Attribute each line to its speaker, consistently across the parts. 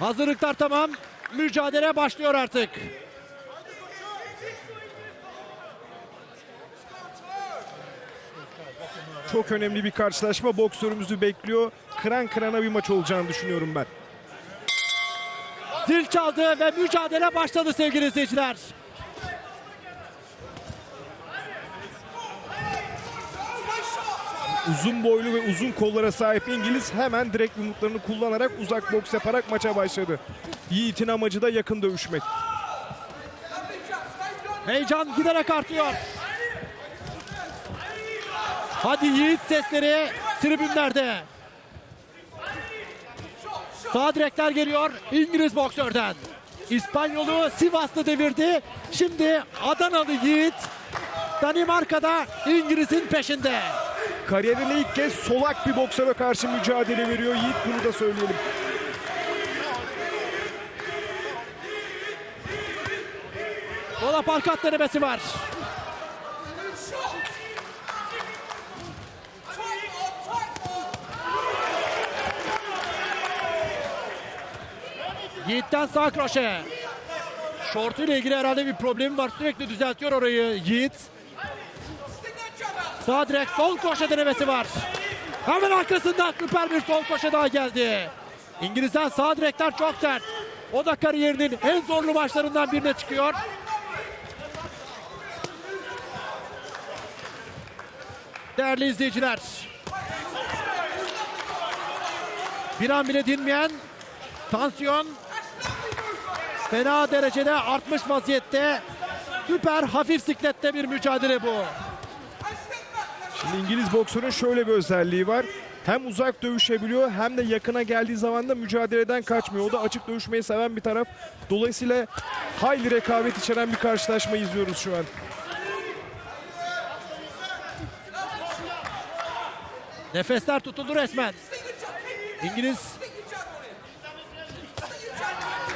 Speaker 1: Hazırlıklar tamam. Mücadele başlıyor artık.
Speaker 2: Çok önemli bir karşılaşma boksörümüzü bekliyor. Kıran kırana bir maç olacağını düşünüyorum ben.
Speaker 1: Zil çaldı ve mücadele başladı sevgili izleyiciler.
Speaker 2: Uzun boylu ve uzun kollara sahip İngiliz hemen direkt yumruklarını kullanarak uzak boks yaparak maça başladı. Yiğit'in amacı da yakın dövüşmek.
Speaker 1: Heyecan giderek artıyor. Hadi Yiğit sesleri tribünlerde. Sağ direkler geliyor İngiliz boksörden. İspanyolu Sivaslı devirdi. Şimdi Adanalı Yiğit Danimarka'da İngiliz'in peşinde.
Speaker 2: Kariyerinde ilk kez solak bir boksöre karşı mücadele veriyor Yiğit bunu da söyleyelim.
Speaker 1: Dola parkat denemesi var. Yiğit'ten sağ kroşe. Şortu ile ilgili herhalde bir problemi var. Sürekli düzeltiyor orayı Yiğit. Sağ direkt sol koşa denemesi var. Hemen arkasından süper bir sol koşa daha geldi. İngiliz'den sağ direkler çok sert. O da kariyerinin en zorlu maçlarından birine çıkıyor. Değerli izleyiciler. Bir an bile dinmeyen tansiyon fena derecede artmış vaziyette. Süper hafif siklette bir mücadele bu.
Speaker 2: Şimdi İngiliz boksörün şöyle bir özelliği var. Hem uzak dövüşebiliyor hem de yakına geldiği zaman da mücadeleden kaçmıyor. O da açık dövüşmeyi seven bir taraf. Dolayısıyla hayli rekabet içeren bir karşılaşma izliyoruz şu an.
Speaker 1: Nefesler tutuldu resmen. İngiliz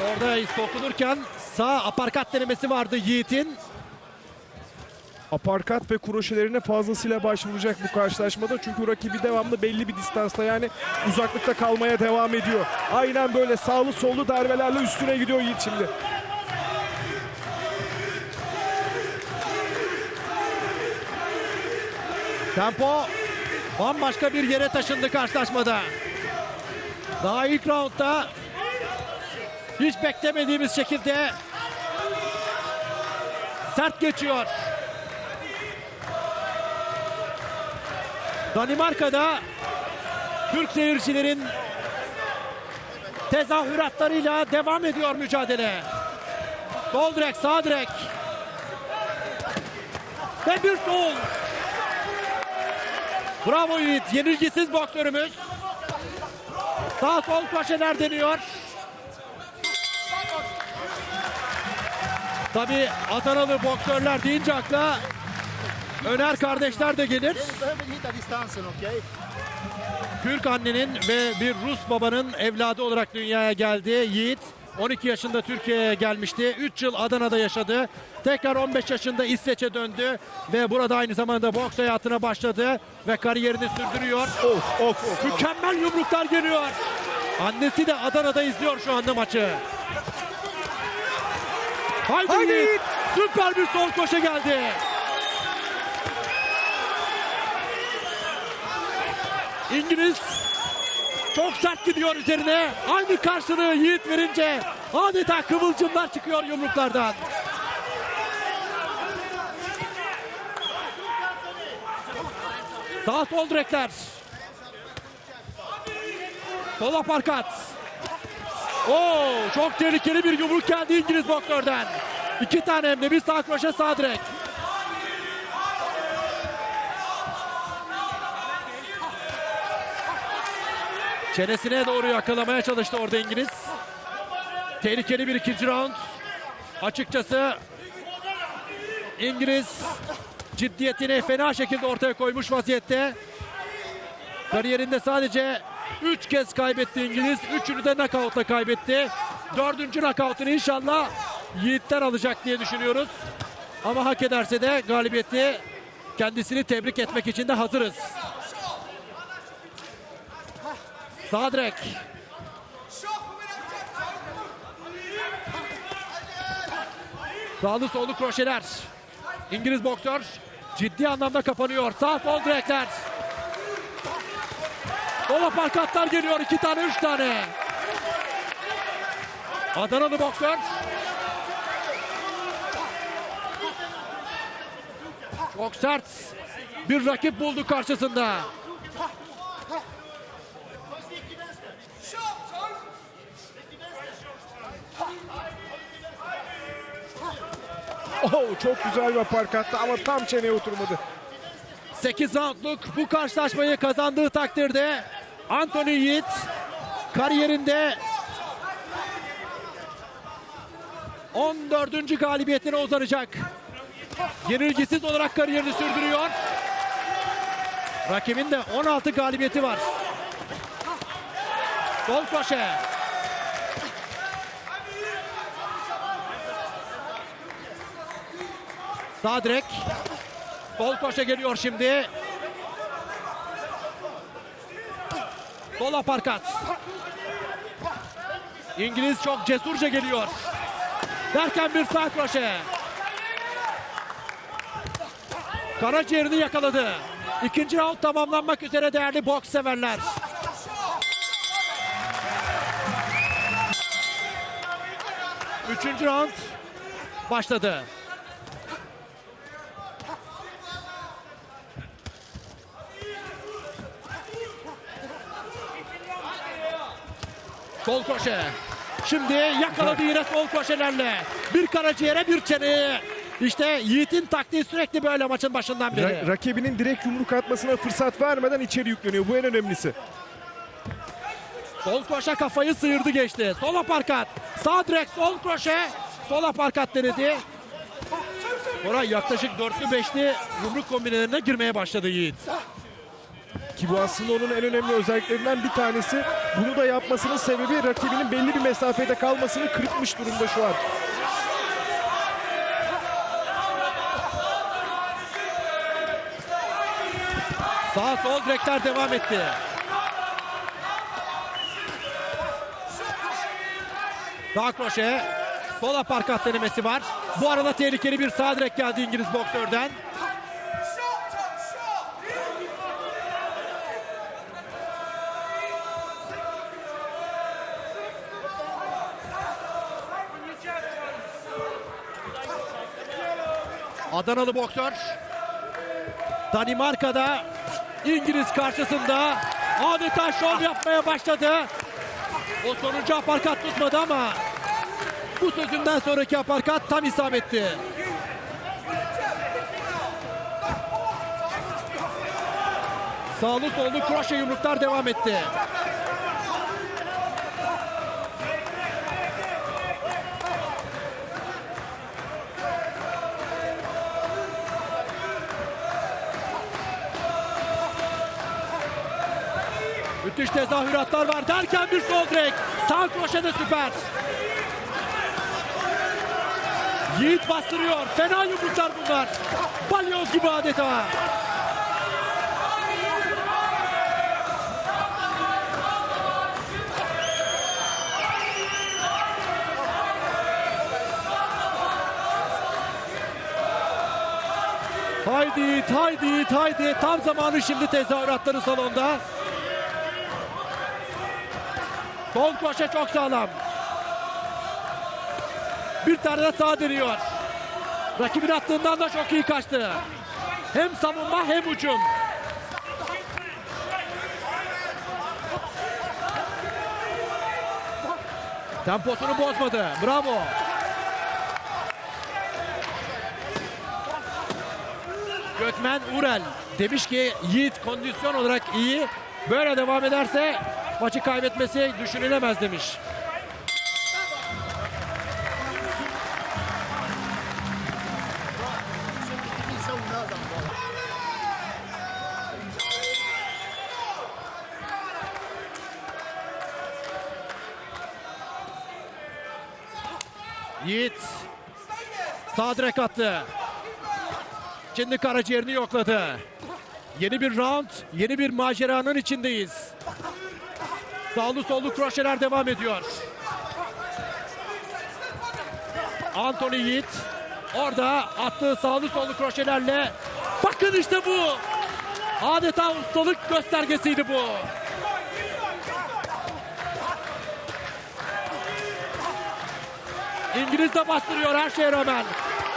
Speaker 1: orada sokulurken sağ aparkat denemesi vardı Yiğit'in.
Speaker 2: Aparkat ve kroşelerine fazlasıyla başvuracak bu karşılaşmada. Çünkü rakibi devamlı belli bir distansta yani uzaklıkta kalmaya devam ediyor. Aynen böyle sağlı sollu darbelerle üstüne gidiyor Yiğit şimdi.
Speaker 1: Tempo bambaşka bir yere taşındı karşılaşmada. Daha ilk roundda hiç beklemediğimiz şekilde sert geçiyor. Danimarka'da Türk seyircilerin tezahüratlarıyla devam ediyor mücadele. Sol direk, sağ direk. Ve bir sol. Bravo Yiğit. Yenilgisiz boksörümüz. Sağ sol köşeler deniyor. Tabi Adanalı boksörler deyince akla Öner kardeşler de gelir. Türk annenin ve bir Rus babanın evladı olarak dünyaya geldi. Yiğit 12 yaşında Türkiye'ye gelmişti. 3 yıl Adana'da yaşadı. Tekrar 15 yaşında İsveç'e döndü ve burada aynı zamanda boks hayatına başladı ve kariyerini sürdürüyor.
Speaker 2: Of of of.
Speaker 1: Mükemmel yumruklar geliyor. Annesi de Adana'da izliyor şu anda maçı. Haydi,
Speaker 2: Haydi.
Speaker 1: Yiğit. Süper bir sol koşa geldi. İngiliz çok sert gidiyor üzerine. Aynı karşılığı Yiğit verince adeta kıvılcımlar çıkıyor yumruklardan. Sağ sol direkler. Sol aparkat. Oo, çok tehlikeli bir yumruk geldi İngiliz boksörden. İki tane hem de bir sağ kroşe sağ direk. Çenesine doğru yakalamaya çalıştı orada İngiliz. Tehlikeli bir ikinci round. Açıkçası İngiliz ciddiyetini fena şekilde ortaya koymuş vaziyette. Kariyerinde sadece 3 kez kaybetti İngiliz. Üçünü de knockoutla kaybetti. Dördüncü knockoutunu inşallah Yiğit'ten alacak diye düşünüyoruz. Ama hak ederse de galibiyeti kendisini tebrik etmek için de hazırız. Sağ direk. Sağlı sollu kroşeler. İngiliz boksör ciddi anlamda kapanıyor. Sağ sol direkler. Ola parkatlar geliyor. iki tane, üç tane. Adanalı boksör. Çok sert bir rakip buldu karşısında.
Speaker 2: Oh, çok güzel bir aparkattı ama tam çeneye oturmadı.
Speaker 1: 8 roundluk bu karşılaşmayı kazandığı takdirde Anthony Yiğit kariyerinde 14. galibiyetine uzanacak. Yenilgisiz olarak kariyerini sürdürüyor. Rakibin de 16 galibiyeti var. Sol koşe. Sağ direk. Sol geliyor şimdi. Sol aparkat. İngiliz çok cesurca geliyor. Derken bir sağ kroşe. Karaciğerini yakaladı. İkinci round tamamlanmak üzere değerli boks severler. Üçüncü round başladı. Sol koşe. Şimdi yakaladı yine sol koşelerle. Bir karaciğere bir çeneye. İşte Yiğit'in taktiği sürekli böyle maçın başından beri.
Speaker 2: Ra- rakibinin direkt yumruk atmasına fırsat vermeden içeri yükleniyor. Bu en önemlisi.
Speaker 1: Sol koşe kafayı sıyırdı geçti. Sol aparkat. Sağ direk sol kroşe. Sol aparkat denedi. Koray yaklaşık dörtlü beşli yumruk kombinelerine girmeye başladı Yiğit.
Speaker 2: Ki bu aslında onun en önemli özelliklerinden bir tanesi. Bunu da yapmasının sebebi rakibinin belli bir mesafede kalmasını kırpmış durumda şu an.
Speaker 1: Sağ sol direkler devam etti. Sağ kroşe. Sol aparkat denemesi var. Bu arada tehlikeli bir sağ direk geldi İngiliz boksörden. Adanalı boksör Danimarka'da İngiliz karşısında adeta şov yapmaya başladı. O sonuncu aparkat tutmadı ama bu sözünden sonraki aparkat tam isabetti. Sağlı sollu kroşe yumruklar devam etti. Müthiş tezahüratlar var derken bir sol direk. Sağ kroşe de süper. Yiğit bastırıyor. Fena yumruklar bunlar. Balyoz gibi adeta. Haydi haydi haydi. Tam zamanı şimdi tezahüratları salonda. Sol koşa çok sağlam. Bir tane de sağ deniyor. Rakibin attığından da çok iyi kaçtı. Hem savunma hem uçum. Temposunu bozmadı. Bravo. Gökmen Urel demiş ki Yiğit kondisyon olarak iyi. Böyle devam ederse maçı kaybetmesi düşünülemez demiş. Yiğit sağ direk attı. Şimdi karaciğerini yokladı. Yeni bir round, yeni bir maceranın içindeyiz. Sağlı sollu kroşeler devam ediyor. Anthony Yiğit Orada attığı sağlı sollu kroşelerle bakın işte bu. Adeta ustalık göstergesiydi bu. İngiliz de bastırıyor her şeye rağmen.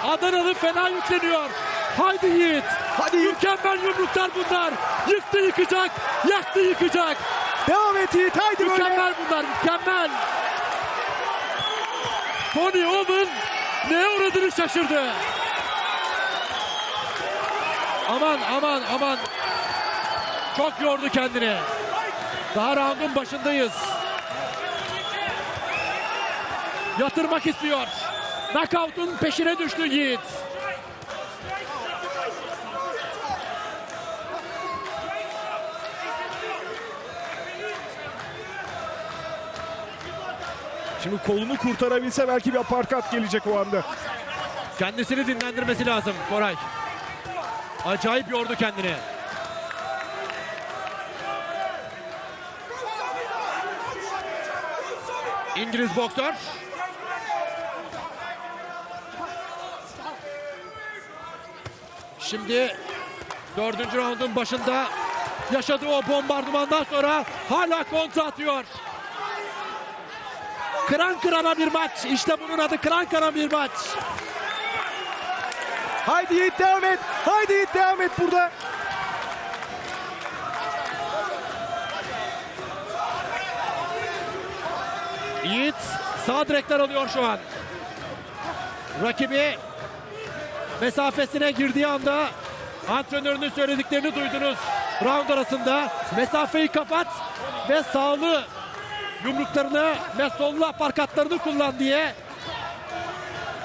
Speaker 1: Adanalı fena yükleniyor. Haydi Yiğit.
Speaker 2: Hadi Yiğit.
Speaker 1: Mükemmel yumruklar bunlar. Yıktı yıkacak. Yaktı yıkacak.
Speaker 2: Devam et Yiğit haydi.
Speaker 1: Mükemmel bunlar. Mükemmel. Tony Owen neye uğradığını şaşırdı. Aman aman aman. Çok yordu kendini. Daha roundun başındayız. Yatırmak istiyor. Knockout'un peşine düştü Yiğit.
Speaker 2: Şimdi kolunu kurtarabilse belki bir aparkat gelecek o anda.
Speaker 1: Kendisini dinlendirmesi lazım Koray. Acayip yordu kendini. İngiliz boksör. Şimdi dördüncü raundun başında yaşadığı o bombardımandan sonra hala kontra atıyor. Kıran kırana bir maç. İşte bunun adı kıran kırana bir maç.
Speaker 2: Haydi Yiğit devam et. Haydi Yiğit devam et burada.
Speaker 1: Yiğit sağ direkler alıyor şu an. Rakibi mesafesine girdiği anda antrenörünün söylediklerini duydunuz. Round arasında mesafeyi kapat ve sağlı yumruklarını ve sollu aparkatlarını kullan diye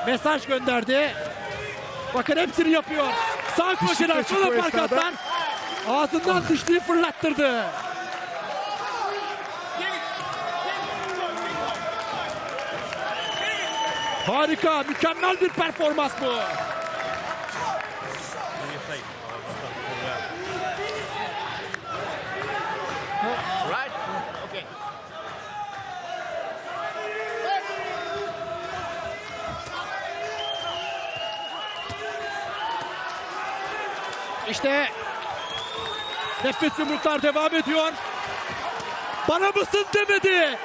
Speaker 1: mesaj gönderdi. Bakın hepsini yapıyor. Sağ
Speaker 2: kaçık
Speaker 1: sol aparkatlar. Ağzından dişliği fırlattırdı. Harika, mükemmel bir performans bu. İşte nefes yumruklar devam ediyor. Bana mısın demedi.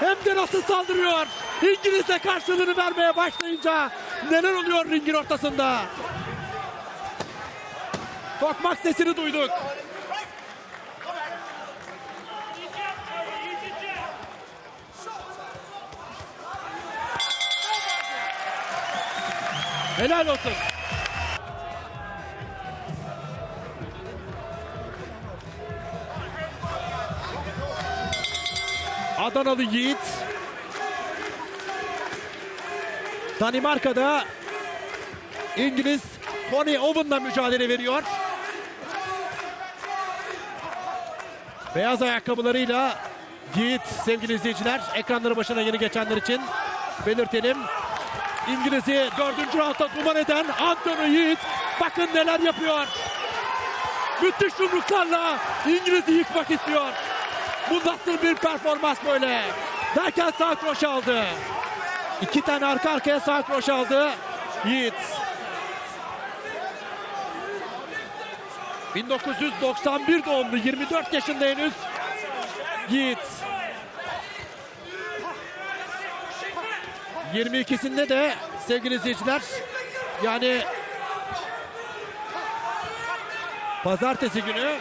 Speaker 1: Hem de nasıl saldırıyor. İngiliz de karşılığını vermeye başlayınca neler oluyor ringin ortasında. Tokmak sesini duyduk. Helal olsun. Adanalı Yiğit. Danimarka'da İngiliz Tony Owen'la mücadele veriyor. Beyaz ayakkabılarıyla Yiğit sevgili izleyiciler ekranları başına yeni geçenler için belirtelim. İngiliz'i dördüncü roundda duman eden Anthony Yiğit bakın neler yapıyor. Müthiş yumruklarla İngiliz'i yıkmak istiyor. Bu nasıl bir performans böyle? Derken sağ kroş aldı. İki tane arka arkaya sağ kroş aldı. Yiğit. 1991 doğumlu 24 yaşında henüz Yiğit. 22'sinde de sevgili izleyiciler yani pazartesi günü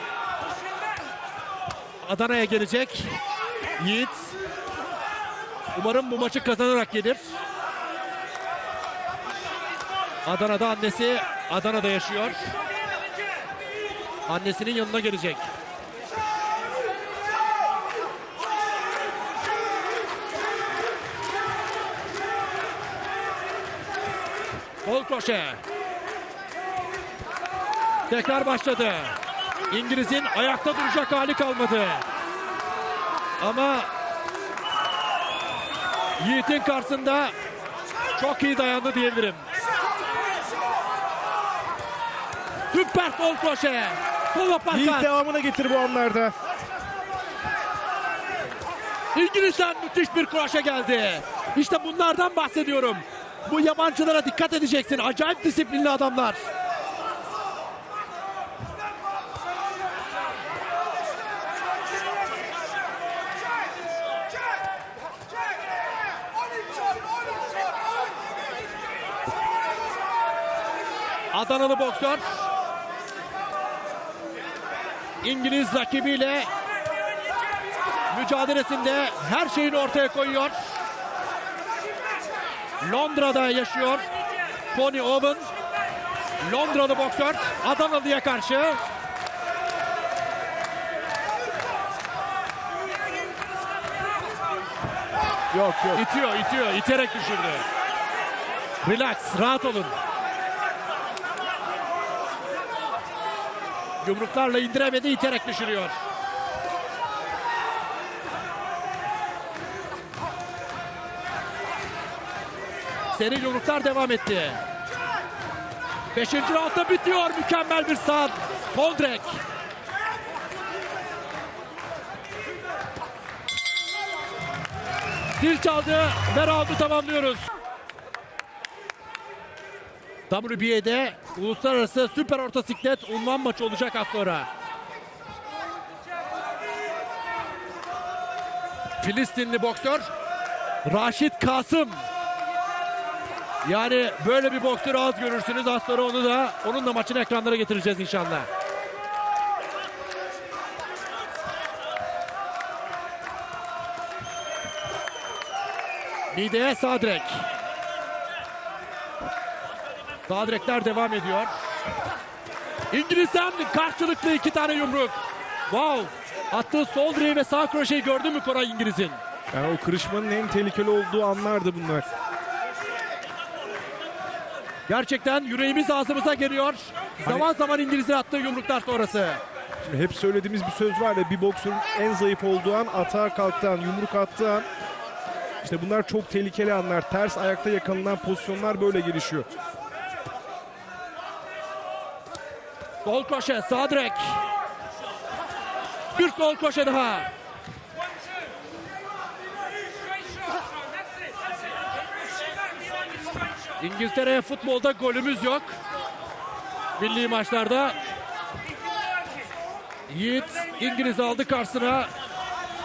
Speaker 1: Adana'ya gelecek Yiğit. Umarım bu maçı kazanarak gelir. Adana'da annesi Adana'da yaşıyor. Annesinin yanına gelecek. Kol kroşe. Tekrar başladı. İngiliz'in ayakta duracak hali kalmadı. Ama Yiğit'in karşısında çok iyi dayandı diyebilirim. Süper kol kroşe. Sol
Speaker 2: Yiğit devamına getir bu anlarda.
Speaker 1: İngiliz'den müthiş bir kroşe geldi. İşte bunlardan bahsediyorum. Bu yabancılara dikkat edeceksin. Acayip disiplinli adamlar. Adanalı boksör İngiliz rakibiyle mücadelesinde her şeyini ortaya koyuyor. Londra'da yaşıyor. Tony Owen. Londralı boksör Adanalı'ya karşı.
Speaker 2: Yok yok.
Speaker 1: İtiyor, itiyor, iterek düşürdü. Relax, rahat olun. Yumruklarla indiremedi, iterek düşürüyor. Seri yumruklar devam etti. Beşinci roundda bitiyor. Mükemmel bir sağ. Sol direk. Zil çaldı ve roundu tamamlıyoruz. WBA'de Uluslararası Süper Orta Siklet unvan maçı olacak az sonra. Filistinli boksör Raşit Kasım. Yani böyle bir boksörü az görürsünüz. Az sonra onu da onun da maçını ekranlara getireceğiz inşallah. Mideye sağ Sağ direkler devam ediyor. İngiliz'den karşılıklı iki tane yumruk. Wow. Attığı sol direği ve sağ kroşeyi gördün mü Koray İngiliz'in?
Speaker 2: Yani o kırışmanın en tehlikeli olduğu anlardı bunlar.
Speaker 1: Gerçekten yüreğimiz ağzımıza geliyor. Zaman zaman İngiliz'in attığı yumruklar sonrası.
Speaker 2: Şimdi hep söylediğimiz bir söz var ya bir boksörün en zayıf olduğu an atağa kalktığı an, yumruk attığı an. İşte bunlar çok tehlikeli anlar. Ters ayakta yakalanan pozisyonlar böyle gelişiyor.
Speaker 1: Sol koşe, sağ direk. Bir sol koşe daha. İngiltere futbolda golümüz yok. Milli maçlarda Yiğit İngiliz aldı karşısına.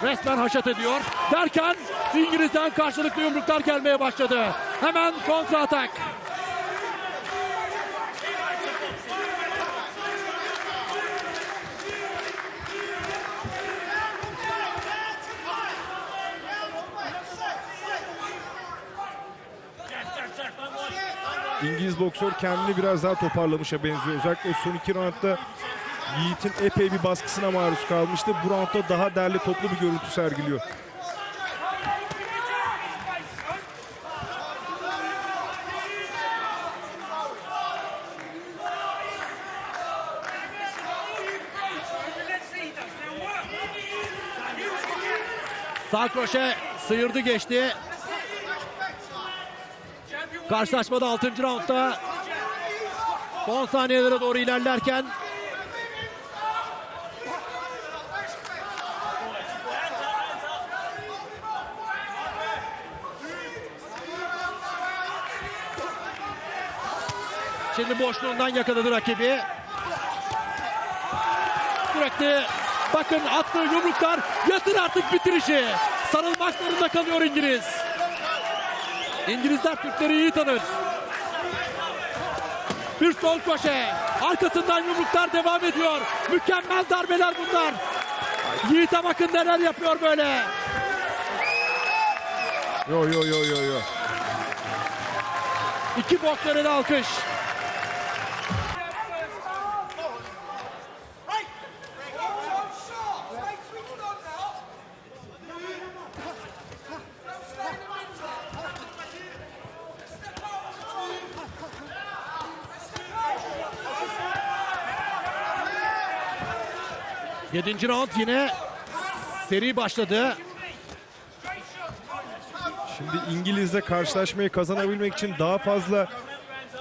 Speaker 1: Resmen haşat ediyor. Derken İngiliz'den karşılıklı yumruklar gelmeye başladı. Hemen kontra atak.
Speaker 2: İngiliz boksör kendini biraz daha toparlamışa benziyor. Özellikle o son iki roundda Yiğit'in epey bir baskısına maruz kalmıştı. Bu roundda daha derli toplu bir görüntü sergiliyor.
Speaker 1: Sağ kroşe sıyırdı geçti. Karşılaşmada 6. roundda son saniyelere doğru ilerlerken Şimdi boşluğundan yakaladı rakibi. Sürekli bakın attığı yumruklar yatır artık bitirişi. Sarılmak zorunda kalıyor İngiliz. İngilizler Türkleri iyi tanır. Bir sol koşe. Arkasından yumruklar devam ediyor. Mükemmel darbeler bunlar. Yiğit'e bakın neler yapıyor böyle.
Speaker 2: Yo yo yo yo yo.
Speaker 1: İki boksöre de alkış. Yedinci round yine seri başladı.
Speaker 2: Şimdi İngiliz'de karşılaşmayı kazanabilmek için daha fazla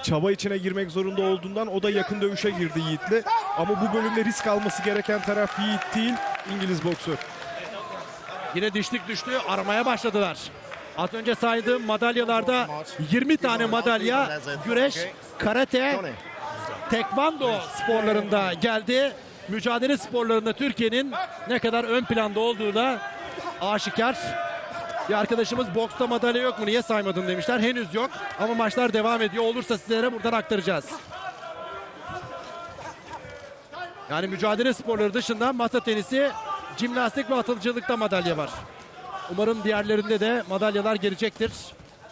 Speaker 2: çaba içine girmek zorunda olduğundan o da yakın dövüşe girdi Yiğit'le. Ama bu bölümde risk alması gereken taraf Yiğit değil, İngiliz boksör.
Speaker 1: Yine dişlik düştü. Aramaya başladılar. Az önce saydığım madalyalarda 20 tane madalya güreş, karate, tekvando sporlarında geldi. Mücadele sporlarında Türkiye'nin ne kadar ön planda olduğu da aşikar. Bir arkadaşımız boksta madalya yok mu niye saymadın demişler. Henüz yok ama maçlar devam ediyor. Olursa sizlere buradan aktaracağız. Yani mücadele sporları dışında masa tenisi, jimnastik ve atılcılıkta madalya var. Umarım diğerlerinde de madalyalar gelecektir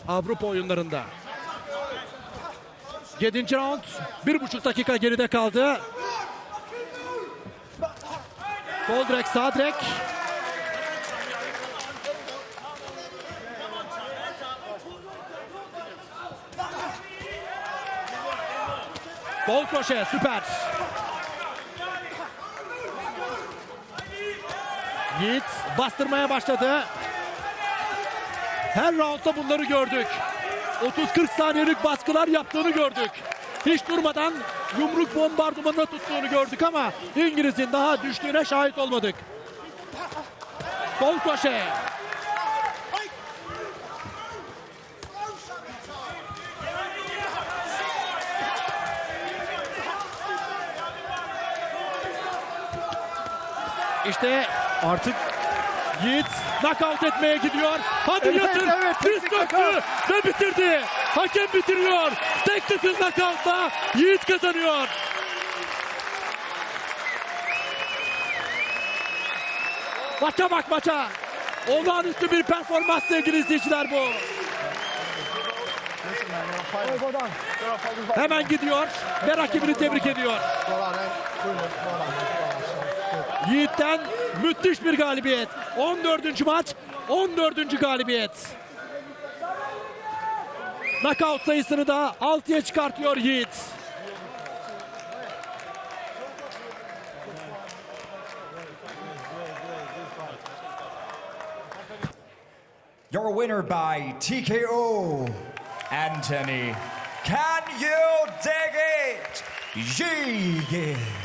Speaker 1: Avrupa oyunlarında. 7. round bir buçuk dakika geride kaldı. Sol direk sağ direk. Bol kroşe süper. Yiğit bastırmaya başladı. Her roundda bunları gördük. 30-40 saniyelik baskılar yaptığını gördük. Hiç durmadan yumruk bombardımanına tuttuğunu gördük ama İngiliz'in daha düştüğüne şahit olmadık. Bol koşe. İşte
Speaker 2: Artık
Speaker 1: Yiğit knockout etmeye gidiyor. Hadi
Speaker 2: Evet,
Speaker 1: yatır.
Speaker 2: evet,
Speaker 1: Diz döktü ve bitirdi. Hakem bitiriyor. Technical knockout'la Yiğit kazanıyor. Maça bak maça. Olağanüstü bir performans sevgili izleyiciler bu. Hemen gidiyor ve rakibini tebrik ediyor. Yiğit'ten müthiş bir galibiyet. 14. maç, 14. galibiyet. Knockout sayısını da 6'ya çıkartıyor Yiğit.
Speaker 3: Your winner by TKO, Anthony. Can you dig it? Jig.